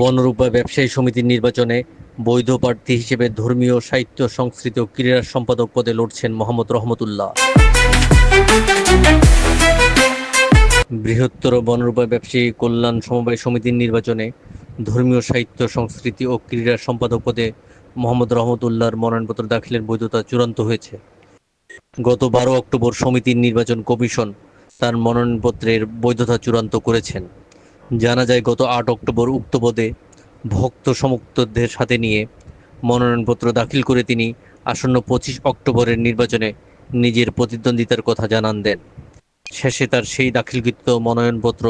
বনরূপা ব্যবসায়ী সমিতির নির্বাচনে বৈধ প্রার্থী হিসেবে ধর্মীয় সাহিত্য, সংস্কৃতি ও ক্রীড়া সম্পাদক পদে লড়ছেন মোহাম্মদ রহমতুল্লাহ। বৃহত্তর বনরূপা ব্যবসায়ী কল্যাণ সমবায় সমিতির নির্বাচনে ধর্মীয় সাহিত্য, সংস্কৃতি ও ক্রীড়া সম্পাদক পদে মোহাম্মদ রহমতুল্লাহর মনোনয়নপত্র দাখিলের বৈধতা চূড়ান্ত হয়েছে। গত বারো অক্টোবর সমিতির নির্বাচন কমিশন তার মনোনয়নপত্রের বৈধতা চূড়ান্ত করেছেন। জানা যায়, গত আট অক্টোবর উক্ত পদে ভক্ত সমুক্তদের সাথে নিয়ে মনোনয়নপত্র দাখিল করে তিনি আসন্ন পঁচিশ অক্টোবরের নির্বাচনে নিজের প্রতিদ্বন্দ্বিতার কথা জানান দেন। শেষে তার সেই দাখিলকৃত মনোনয়নপত্র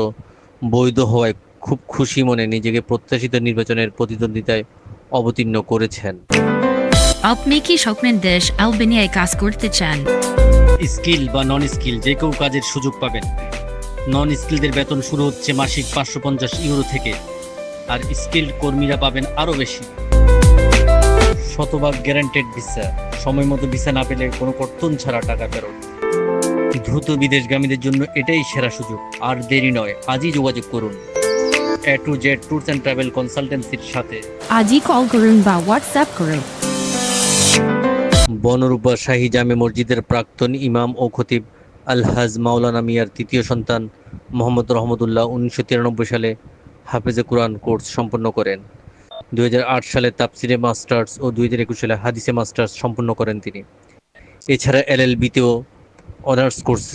বৈধ হওয়ায় খুব খুশি মনে নিজেকে প্রত্যাশিত নির্বাচনের প্রতিদ্বন্দ্বিতায় অবতীর্ণ করেছেন। আপনি কি স্বপ্নের দেশ আলবেনিয়ায় কাজ করতে চান? স্কিল বা নন স্কিল যে কেউ কাজের সুযোগ পাবেন। নন স্কিলদের বেতন শুরু হচ্ছে মাসিক পাঁচশো পঞ্চাশ ইউরো থেকে, আর স্কিল্ড কর্মীরা পাবেন আরও বেশি। শতভাগ গ্যারান্টেড ভিসা সময় মতো ভিসা না পেলে কোনো কর্তন ছাড়া টাকা ফেরত। দ্রুত বিদেশগামীদের জন্য এটাই সেরা সুযোগ, আর দেরি নয়, আজই যোগাযোগ করুন। A to Z tours and travel কনসালটেন্সির সাথে। আজই কল করুন বা হোয়াটসঅ্যাপ করুন। বনরূপা শাহী জামে মসজিদের প্রাক্তন ইমাম ও খতিব আলহাজ মাওলানা মিয়ার তৃতীয় সন্তান মোহাম্মদ রহমতুল্লাহ উনিশশো তিরানব্বই সালে হাফেজে কোরআন কোর্স সম্পন্ন করেন। দু হাজার আট সালে তাফসিরে মাস্টার্স ও দুই সালে হাদিসে মাস্টার্স সম্পন্ন করেন তিনি। এছাড়া এলএলবিতেও অনার্স কোর্স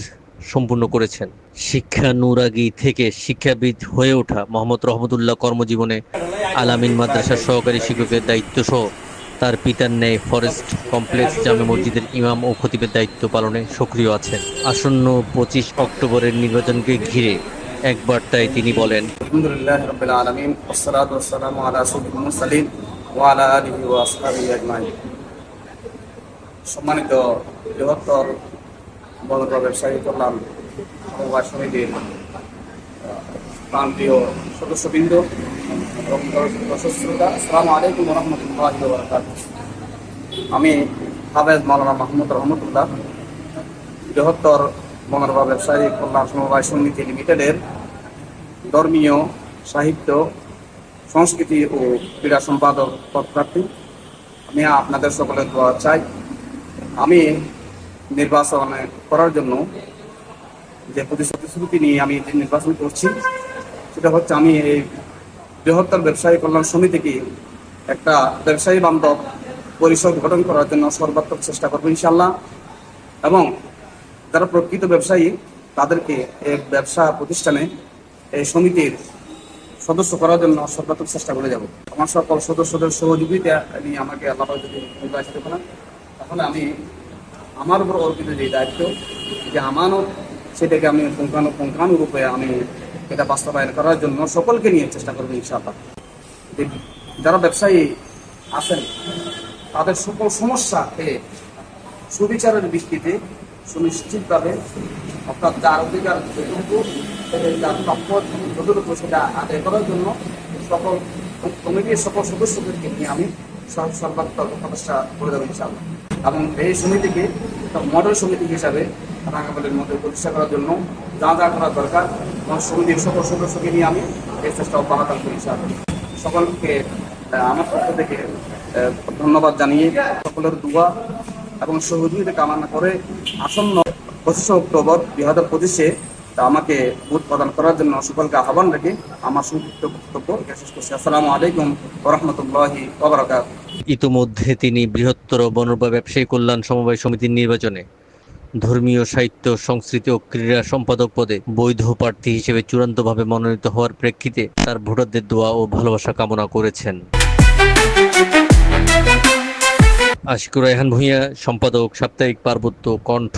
সম্পূর্ণ করেছেন। শিক্ষা নুরাগি থেকে শিক্ষাবিদ হয়ে ওঠা মোহাম্মদ রহমতুল্লাহ কর্মজীবনে আলামিন মাদ্রাসার সহকারী শিক্ষকের দায়িত্ব সহ তার পিতার ন্যায় ফরেস্ট কমপ্লেক্স জামে মসজিদের ইমাম ও খতিবের দায়িত্ব পালনে সক্রিয় আছেন। আসন্ন পঁচিশ অক্টোবরের নির্বাচনকে ঘিরে এক বার্তায় তিনি বলেন সম্মানিত বৃহত্তর বন্ধ ব্যবসায়ী কল্যাণ সমবায় সমিতির প্রান্তীয় সদস্যবৃন্দ আমি হাফেজ মাওলানা মাহমুদ রহমতুল্লাহ, বৃহত্তর বনরবা ব্যবসায়ী কল্যাণ সমবায় সমিতি লিমিটেডের ধর্মীয় সাহিত্য, সংস্কৃতি ও ক্রীড়া সম্পাদক পদপ্রার্থী। আমি আপনাদের সকলের দোয়া চাই। আমি নির্বাচন করার জন্য যে প্রতিশ্রুতি নিয়ে আমি নির্বাচন করছি, সেটা হচ্ছে আমি এই বৃহত্তর ব্যবসায়ী কল্যাণ সমিতিকে একটা ব্যবসায়ী বান্ধব পরিষদ গঠন করার জন্য সর্বাত্মক চেষ্টা করব ইনশাল্লাহ এবং যারা প্রকৃত ব্যবসায়ী, তাদেরকে এই ব্যবসা প্রতিষ্ঠানে এই সমিতির সদস্য করার জন্য সর্বাত্মক চেষ্টা করে যাব। আমার সকল সদস্যদের সহযোগিতা নিয়ে আমাকে আল্লাহ যদি নির্বাচিত করেন তাহলে আমি আমার উপর অর্পিত যে দায়িত্ব, যে আমানত, সেটাকে আমি পুঙ্খানু পুঙ্খানুরূপে আমি এটা বাস্তবায়ন করার জন্য সকলকে নিয়ে চেষ্টা করব ইনশাআল্লাহ। যারা ব্যবসায়ী আছেন, তাদের সকল সমস্যাকে সুবিচারের ভিত্তিতে সুনিশ্চিতভাবে, অর্থাৎ যার অধিকার যতটুকু যতটুকু সেটা আদায় করার জন্য সকল কমিটির সকল সদস্যদেরকে নিয়ে আমি সর- সর্বাত্মক প্রচেষ্টা করে দেবো ইনশাআল্লাহ। এবং এই সমিতিকে মডেল সমিতি হিসাবে রাঙামাটির মধ্যে প্রতিষ্ঠা করার জন্য যা যা করা দরকার, এবং সমিতির সকল সদস্যকে নিয়ে আমি এই চেষ্টা অব্যাহত করি ইনশাআল্লাহ সকলকে আমার পক্ষ থেকে ধন্যবাদ জানিয়ে সকলের দোয়া এবং সহযোগিতা কামনা করে আসন্ন পঁচিশে অক্টোবর দুই হাজার পঁচিশে আমাকে ভোট প্রদান করার জন্য সকলকে আহ্বান রেখে আমার সংক্ষিপ্ত বক্তব্য শেষ করছি। আসসালামু আলাইকুম ওরহমতুল্লাহি ওবরাকাত ইতোমধ্যে তিনি বৃহত্তর বনরূপা ব্যবসায়ী কল্যাণ সমবায় সমিতির নির্বাচনে ধর্মীয় সাহিত্য, সংস্কৃতি ও ক্রীড়া সম্পাদক পদে বৈধ প্রার্থী হিসেবে চূড়ান্তভাবে মনোনীত হওয়ার প্রেক্ষিতে তার ভোটারদের দোয়া ও ভালোবাসা কামনা করেছেন। আশিকুর রায়হান ভূঁইয়া, সম্পাদক সাপ্তাহিক পার্বত্য কণ্ঠ।